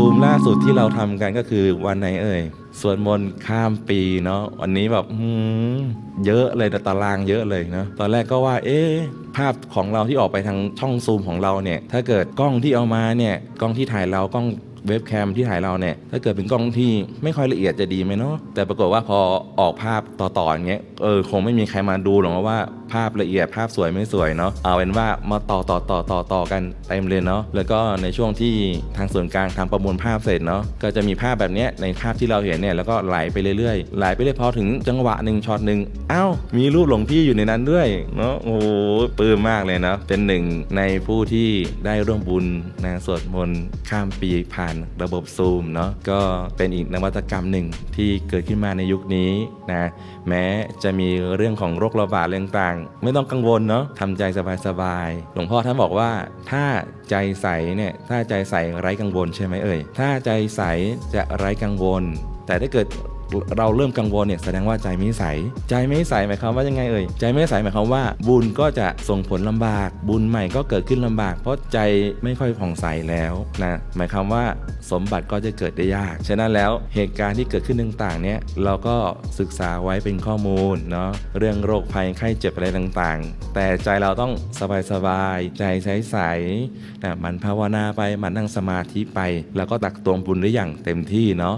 ซูมล่าสุดที่เราทำกันก็คือวันไหนเอ่ยสวดมนต์ข้ามปีเนาะวันนี้แบบเยอะเลยนะตารางเยอะเลยเนาะตอนแรกก็ว่า เอ๊ะภาพของเราที่ออกไปทางช่องซูมของเราเนี่ย ถ้าเกิดกล้องที่เอามาเนี่ยกล้องที่ถ่ายเรากล้องเว็บแคมที่ถ่ายเราเนี่ย ถ้าเกิดเป็นกล้องที่ไม่ค่อยละเอียดจะดีไหมเนาะแต่ปรากฏว่าพอออกภาพต่อๆอย่างเงี้ยเออคงไม่มีใครมาดูหรอกว่า ภาพละเอียดภาพสวยไม่สวยเนาะเอาเป็นว่ามาต่อต่อต่อต่อต่อกันเต็มเลยเนาะแล้วก็ในช่วงที่ทางส่วนกลางทำประมวลภาพเสร็จเนาะก็จะมีภาพแบบนี้ในภาพที่เราเห็นเนี่ยแล้วก็ไหลไปเรื่อยๆไหลไปเรื่อยพอถึงจังหวะหนึ่งช็อตหนึ่งอ้าวมีรูปหลวงพี่อยู่ในนั้นด้วยเนาะโอ้โหปื้มมากเลยเนาะเป็นหนึ่งในผู้ที่ได้ร่วมบุญนะสวดมนต์ข้ามปีผ่านระบบซูมเนาะก็เป็นอีกนวัตกรรมหนึ่งที่เกิดขึ้นมาในยุคนี้นะแม้จะมีเรื่องของโรคระบาดเรื่องต่างไม่ต้องกังวลเนาะทำใจสบายๆหลวงพ่อท่านบอกว่า ถ้าใจใสเนี่ยถ้าใจใสไร้กังวลใช่ไหมเอ่ยถ้าใจใสจะไร้กังวล แต่ถ้าเกิด เราเริ่มกังวลเนี่ยแสดงว่าใจไม่ใส ใจไม่ใสหมายความว่ายังไงเอ่ยใจไม่ใสหมายความว่า บุญก็จะส่งผลลำบาก บุญใหม่ก็เกิดขึ้นลำบาก เพราะใจไม่ค่อยผ่องใสแล้วนะหมายความว่าสมบัติก็จะเกิดได้ยาก ฉะนั้นแล้วเหตุการณ์ที่เกิดขึ้นต่างๆเนี่ยเราก็ศึกษาไว้เป็นข้อมูลเนาะเรื่องโรคภัยไข้เจ็บอะไรต่างๆ แต่ใจเราต้องสบายๆใจใสๆนะมันภาวนาไปมันนั่งสมาธิไป แล้วก็ตักตวงบุญได้อย่างเต็มที่เนาะ